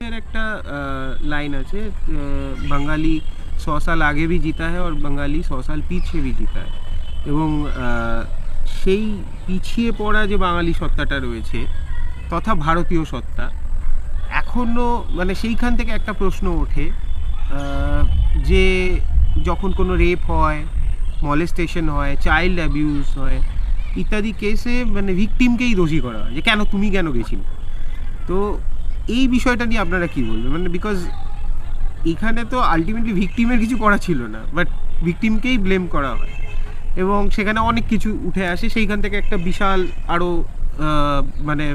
এর একটা लाइन আছে बंगाली सौ साल आगे भी जीता है और बंगाली सौ साल पीछे भी जीता है এবং আহ, সেই পিছিয়ে পড়া যে বাঙালি সত্তাটা রয়েছে তথা ভারতীয় সত্তা এখনও মানে সেইখান থেকে একটা প্রশ্ন ওঠে আহ, যে যখন কোনো রেপ হয় মলেস্টেশন হয় চাইল্ড অ্যাবিউজ হয় ইত্যাদি কেসে মানে ভিকটিমকেই দোষী করা হয় যে কেন তুমি কেন গেছিলে তো এই বিষয়টা নিয়ে আপনারা কি বলবেন? মানে বিকজ এখানে তো আলটিমেটলি ভিকটিমের কিছু করা ছিল না বাট ভিকটিমকেই ব্লেম করা হয়। এবং সেখানে অনেক কিছু উঠে আসে, সেইখান থেকে একটা বিশাল আরও মানে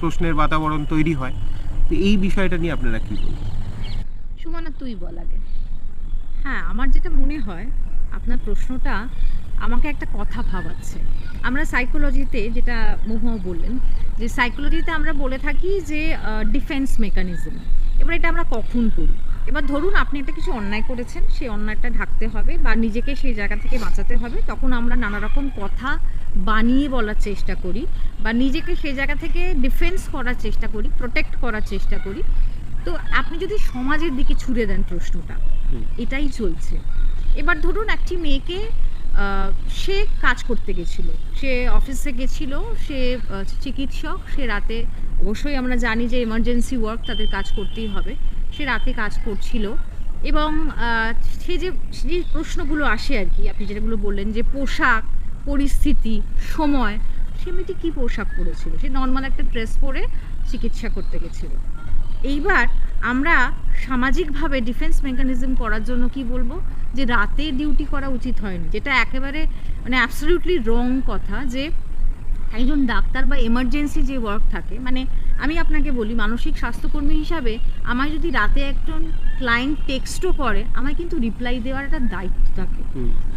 প্রশ্নের বাতাবরণ তৈরি হয়। তো এই বিষয়টা নিয়ে আপনারা কি বলবেন? সুমনা, তুই বল আগে। হ্যাঁ আমার যেটা মনে হয়, আপনার প্রশ্নটা আমাকে একটা কথা ভাবাচ্ছে। আমরা সাইকোলজিতে যেটা মহুয়া বললেন যে সাইকোলজিতে আমরা বলে থাকি যে ডিফেন্স মেকানিজম এবার এটা আমরা কখন করি? এবার ধরুন আপনি একটা কিছু অন্যায় করেছেন সেই অন্যায়টা ঢাকতে হবে বা নিজেকে সেই জায়গা থেকে বাঁচাতে হবে তখন আমরা নানা রকম কথা বানিয়ে বলার চেষ্টা করি বা নিজেকে সেই জায়গা থেকে ডিফেন্স করার চেষ্টা করি প্রোটেক্ট করার চেষ্টা করি। তো আপনি যদি সমাজের দিকে ছুড়ে দেন প্রশ্নটা এটাই চলছে। এবার ধরুন একটি মেয়েকে সে কাজ করতে গেছিল। সে অফিসে গেছিল, সে চিকিৎসক, সে রাতে অবশ্যই আমরা জানি যে এমার্জেন্সি ওয়ার্ক তাদের কাজ করতেই হবে। সে রাতে কাজ করছিল এবং সে যে যে প্রশ্নগুলো আসে আর কি, আপনি যেটাগুলো বললেন যে পোশাক, পরিস্থিতি, সময়, সে মেয়েটি কী পোশাক পরেছিল? সে নর্মাল একটা ড্রেস পরে চিকিৎসা করতে গেছিল। এইবার আমরা সামাজিকভাবে ডিফেন্স মেকানিজম করার জন্য কি বলব? যে রাতে ডিউটি করা উচিত হয়নি। যেটা একেবারে মানে অ্যাবসলিউটলি রং কথা যে একজন ডাক্তার বা এমার্জেন্সি যে ওয়ার্ক থাকে মানে আমি আপনাকে বলি মানসিক স্বাস্থ্যকর্মী হিসাবে আমায় যদি রাতে একজন ক্লায়েন্ট টেক্সটও করে আমায় কিন্তু রিপ্লাই দেওয়ার একটা দায়িত্ব থাকে।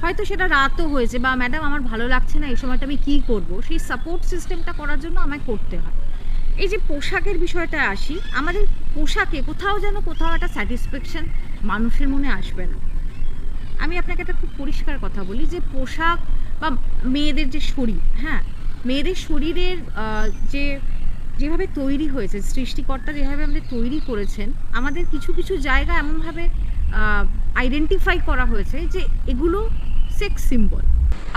হয়তো সেটা রাতও হয়েছে বা ম্যাডাম আমার ভালো লাগছে না এই সময়টা আমি কী করব? সেই সাপোর্ট সিস্টেমটা করার জন্য আমায় করতে হয়। এই যে পোশাকের বিষয়টা আসি আমাদের পোশাকে কোথাও যেন কোথাও একটা স্যাটিসফ্যাকশন মানুষের মনে আসবে না। আমি আপনাকে একটা খুব পরিষ্কার কথা বলি যে পোশাক বা মেয়েদের যে শরীর হ্যাঁ মেয়েদের শরীরের যে যেভাবে তৈরি হয়েছে, সৃষ্টিকর্তা যেভাবে আমাদের তৈরি করেছেন, আমাদের কিছু কিছু জায়গা এমনভাবে আইডেন্টিফাই করা হয়েছে যে এগুলো সেক্স সিম্বল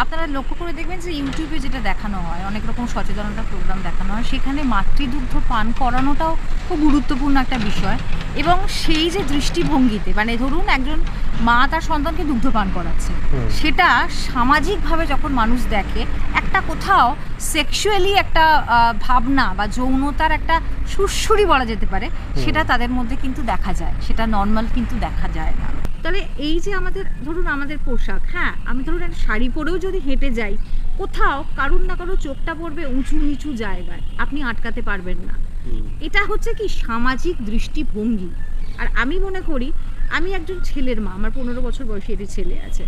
আপনারা লক্ষ্য করে দেখবেন যে ইউটিউবে যেটা দেখানো হয় অনেক রকম সচেতনতা প্রোগ্রাম দেখানো হয় সেখানে মাতৃদুগ্ধ পান করানোটাও খুব গুরুত্বপূর্ণ একটা বিষয়। এবং সেই যে দৃষ্টিভঙ্গিতে মানে ধরুন একজন মা তার সন্তানকে দুগ্ধ পান করাচ্ছে সেটা সামাজিকভাবে যখন মানুষ দেখে একটা কোথাও সেক্সুয়ালি একটা ভাবনা বা যৌনতার একটা সুরসুরি বলা যেতে পারে সেটা তাদের মধ্যে কিন্তু দেখা যায় সেটা নর্মাল কিন্তু দেখা যায় না। তাহলে এই যে আমাদের ধরুন আমাদের পোশাক হ্যাঁ? আমি ধরুন একটা শাড়ি পরেও যদি হেঁটে যাই কোথাও কারুর না কারও চোখটা পড়বে উঁচু নিচু জায়গায় আপনি আটকাতে পারবেন না। এটা হচ্ছে কি সামাজিক দৃষ্টিভঙ্গি। আর আমি মনে করি আমি একজন ছেলের মা আমার পনেরো বছর বয়সী একটি ছেলে আছে।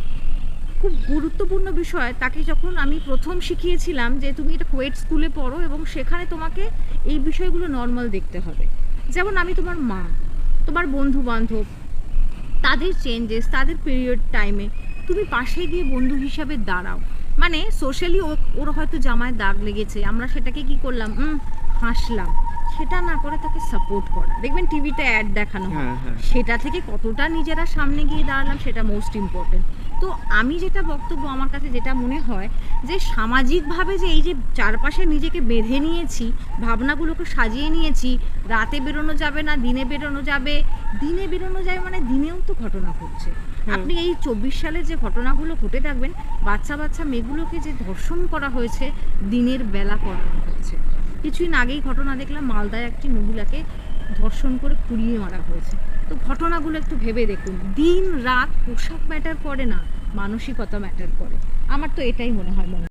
খুব গুরুত্বপূর্ণ বিষয় তাকে যখন আমি প্রথম শিখিয়েছিলাম যে তুমি এটা কোয়েট স্কুলে পড়ো এবং সেখানে তোমাকে এই বিষয়গুলো নর্মাল দেখতে হবে। যেমন আমি তোমার মা তোমার বন্ধু বান্ধব তাদের চেঞ্জেস তাদের পিরিয়ড টাইমে তুমি পাশে গিয়ে বন্ধু হিসাবে দাঁড়াও। মানে সোশ্যালি ওর হয়তো জামায় দাগ লেগেছে, আমরা সেটাকে কি করলাম? হাসলাম। সেটা না করে তাকে সাপোর্ট করা। দেখবেন টিভিতে অ্যাড দেখানো। হয় হ্যাঁ। সেটা থেকে কতটা নিজেরা সামনে গিয়ে দাঁড়ালাম সেটা মোস্ট ইম্পর্টেন্ট তো আমি যেটা বক্তব্য আমার কাছে যেটা মনে হয় যে সামাজিকভাবে যে এই যে চারপাশে নিজেকে বেঁধে নিয়েছি ভাবনাগুলোকে সাজিয়ে নিয়েছি রাতে বেরোনো যাবে না দিনে বেরোনো যাবে। দিনে বেরোনো যাবে মানে দিনেও তো ঘটনা ঘটছে। আপনি এই চব্বিশ সালে যে ঘটনাগুলো ঘটে থাকবেন বাচ্চা বাচ্চা মেয়েগুলোকে যে ধর্ষণ করা হয়েছে দিনের বেলা করানো হয়েছে। কিছুদিন আগেই ঘটনা দেখলাম, মালদায় একটি মহিলাকে ধর্ষণ করে পুড়িয়ে মারা হয়েছে। তো ঘটনাগুলো একটু ভেবে দেখুন। দিন রাত পোশাক ম্যাটার করে না, মানসিকতা ম্যাটার করে। আমার তো এটাই মনে হয় মনে